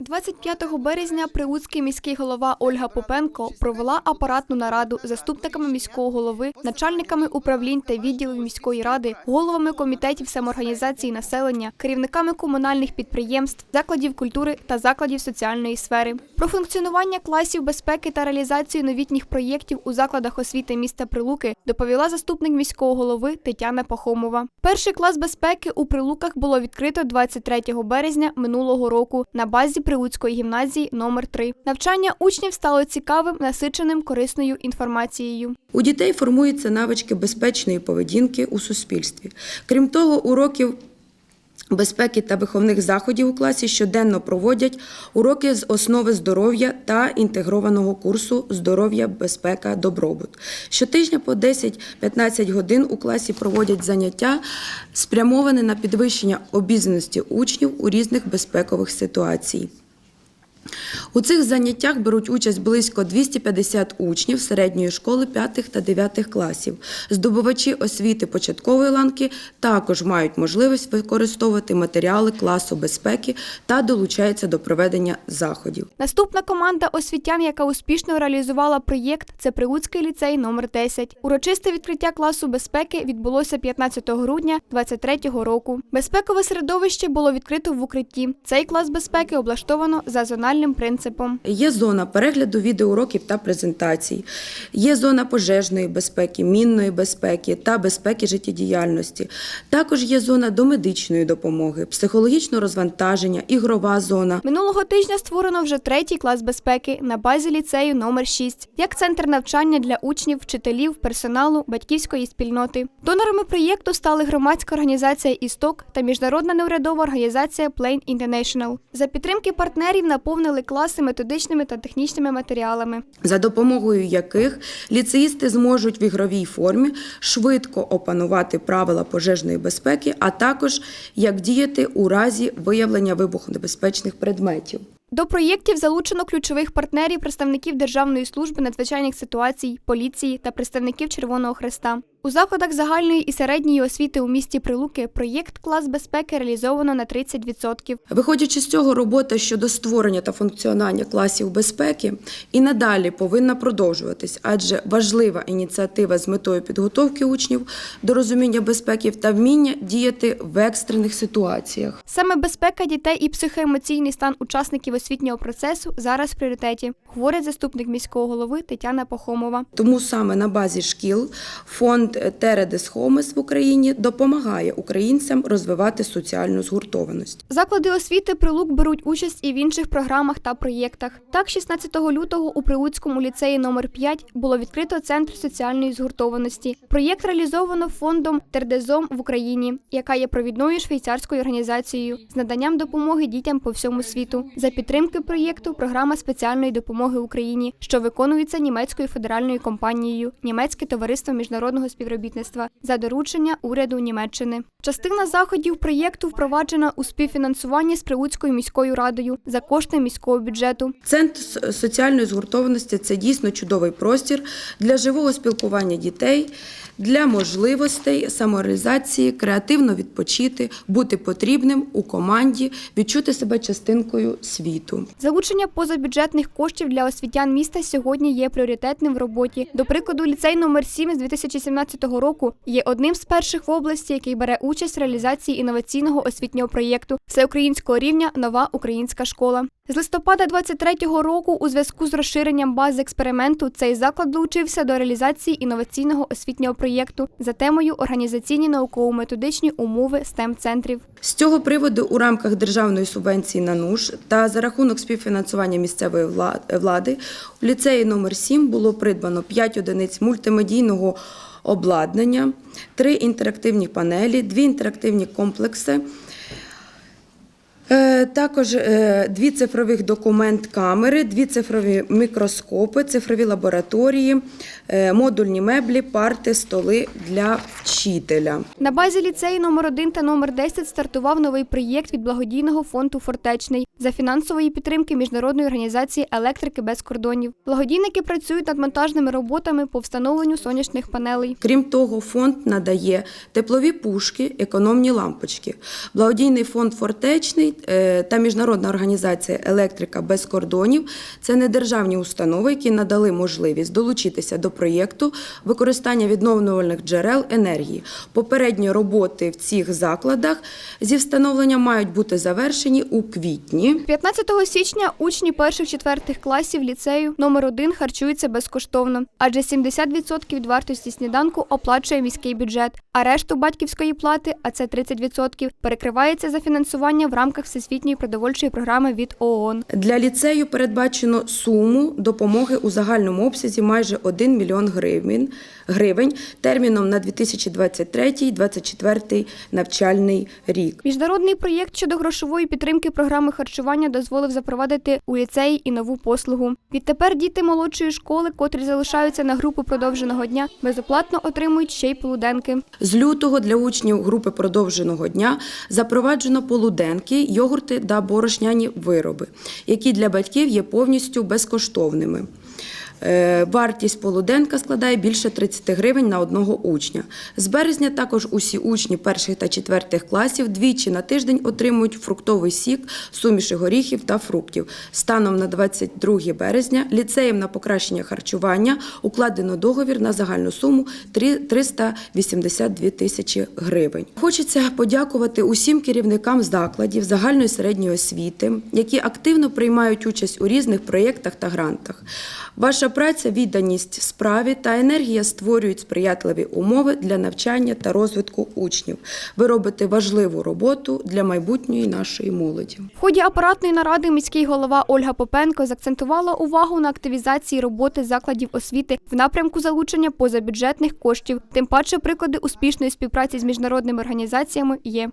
25 березня Прилуцький міський голова Ольга Попенко провела апаратну нараду заступниками міського голови, начальниками управлінь та відділів міської ради, головами комітетів самоорганізації населення, керівниками комунальних підприємств, закладів культури та закладів соціальної сфери. Про функціонування класів безпеки та реалізацію новітніх проєктів у закладах освіти міста Прилуки доповіла заступник міського голови Тетяна Пахомова. Перший клас безпеки у Прилуках було відкрито 23 березня минулого року на базі Прилуцької гімназії номер 3 Навчання учнів стало цікавим, насиченим корисною інформацією. У дітей формуються навички безпечної поведінки у суспільстві. Крім того, уроків безпеки та виховних заходів у класі щоденно проводять уроки з основи здоров'я та інтегрованого курсу здоров'я, безпека, добробут. Щотижня по 10-15 годин у класі проводять заняття, спрямовані на підвищення обізнаності учнів у різних безпекових ситуаціях. У цих заняттях беруть участь близько 250 учнів середньої школи 5 та 9 класів. Здобувачі освіти початкової ланки також мають можливість використовувати матеріали класу безпеки та долучаються до проведення заходів. Наступна команда освітян, яка успішно реалізувала проєкт, це Прилуцький ліцей номер 10 Урочисте відкриття класу безпеки відбулося 15 грудня 2023 року. Безпекове середовище було відкрито в укритті. Цей клас безпеки облаштовано за зональним принципом. Є зона перегляду відеоуроків та презентацій, є зона пожежної безпеки, мінної безпеки та безпеки життєдіяльності. Також є зона домедичної допомоги, психологічного розвантаження, ігрова зона. Минулого тижня створено вже третій клас безпеки на базі ліцею номер 6 як центр навчання для учнів, вчителів, персоналу, батьківської спільноти. Донорами проєкту стали громадська організація Істок та міжнародна неурядова організація Plain International. За підтримки партнерів наповнили класи методичними та технічними матеріалами. за допомогою яких ліцеїсти зможуть в ігровій формі швидко опанувати правила пожежної безпеки, а також як діяти у разі виявлення вибухонебезпечних предметів. До проєктів залучено ключових партнерів, представників Державної служби надзвичайних ситуацій, поліції та представників Червоного Хреста. У закладах загальної і середньої освіти у місті Прилуки проєкт клас безпеки реалізовано на 30%. Виходячи з цього, робота щодо створення та функціонування класів безпеки і надалі повинна продовжуватись, адже важлива ініціатива з метою підготовки учнів до розуміння безпеки та вміння діяти в екстрених ситуаціях. Саме безпека дітей і психоемоційний стан учасників освітнього процесу зараз в пріоритеті, говорить заступник міського голови Тетяна Пахомова. Тому саме на базі шкіл фонд Тередес Хомес в Україні допомагає українцям розвивати соціальну згуртованість. Заклади освіти Прилук беруть участь і в інших програмах та проєктах. Так, 16 лютого у Прилуцькому ліцеї номер 5 було відкрито центр соціальної згуртованості. Проєкт реалізовано фондом Тердезом в Україні, яка є провідною швейцарською організацією з наданням допомоги дітям по всьому світу. За підтримки проєкту програма спеціальної допомоги Україні, що виконується німецькою федеральною компанією Німецьке товариство міжнародного співробітництва за доручення уряду Німеччини. Частина заходів проєкту впроваджена у співфінансуванні з Прилуцькою міською радою за кошти міського бюджету. Центр соціальної згуртованості це дійсно чудовий простір для живого спілкування дітей, для можливостей самореалізації, креативно відпочити, бути потрібним у команді, відчути себе частинкою світу. Залучення позабюджетних коштів для освітян міста сьогодні є пріоритетним в роботі. До прикладу, ліцей номер 7 з 2017 року є одним з перших в області, який бере участь в реалізації інноваційного освітнього проєкту всеукраїнського рівня Нова українська школа. З листопада 23-го року, у зв'язку з розширенням бази експерименту, цей заклад долучився до реалізації інноваційного освітнього проєкту за темою організаційні науково-методичні умови stem центрів З цього приводу у рамках державної субвенції на НУШ та за рахунок співфінансування місцевої вла- влади у ліцеї номер 7 було придбано 5 одиниць мультимедійного обладнання, три інтерактивні панелі, дві інтерактивні комплекси. Е, Також е, дві цифрових документ-камери, дві цифрові мікроскопи, цифрові лабораторії, е, модульні меблі, парти, столи для вчителя. На базі ліцею номер 1 та номер 10 стартував новий проєкт від благодійного фонду Фортечний за фінансової підтримки міжнародної організації електрики без кордонів. Благодійники працюють над монтажними роботами по встановленню сонячних панелей. Крім того, фонд надає теплові пушки, економні лампочки. Благодійний фонд Фортечний та міжнародна організація Електрика без кордонів це недержавні установи, які надали можливість долучитися до проєкту використання відновлювальних джерел енергії. Попередні роботи в цих закладах зі встановлення мають бути завершені у квітні. 15 січня учні перших-четвертих класів ліцею номер 1 харчуються безкоштовно, адже 70% від вартості сніданку оплачує міський бюджет, а решту батьківської плати, а це 30%, перекривається за фінансування в рамках всесвітньої продовольчої програми від ООН. Для ліцею передбачено суму допомоги у загальному обсязі майже 1 мільйон гривень, гривень терміном на 2023-2024 навчальний рік. Міжнародний проєкт щодо грошової підтримки програми харчування дозволив запровадити у ліцеї і нову послугу. Відтепер діти молодшої школи, котрі залишаються на групу продовженого дня, безоплатно отримують ще й полуденки. З лютого для учнів групи продовженого дня запроваджено полуденки, йогурти та борошняні вироби, які для батьків є повністю безкоштовними. Е, Вартість полуденка складає більше 30 гривень на одного учня. З березня також усі учні перших та четвертих класів двічі на тиждень отримують фруктовий сік, суміші горіхів та фруктів. Станом на 22 березня ліцеєм на покращення харчування укладено договір на загальну суму 382 тисячі гривень. Хочеться подякувати усім керівникам закладів загальної середньої освіти, які активно приймають участь у різних проєктах та грантах. Ваша праця, відданість справі та енергія створюють сприятливі умови для навчання та розвитку учнів. Ви робите важливу роботу для майбутньої нашої молоді. В ході апаратної наради міський голова Ольга Попенко заакцентувала увагу на активізації роботи закладів освіти в напрямку залучення позабюджетних коштів. Тим паче приклади успішної співпраці з міжнародними організаціями є.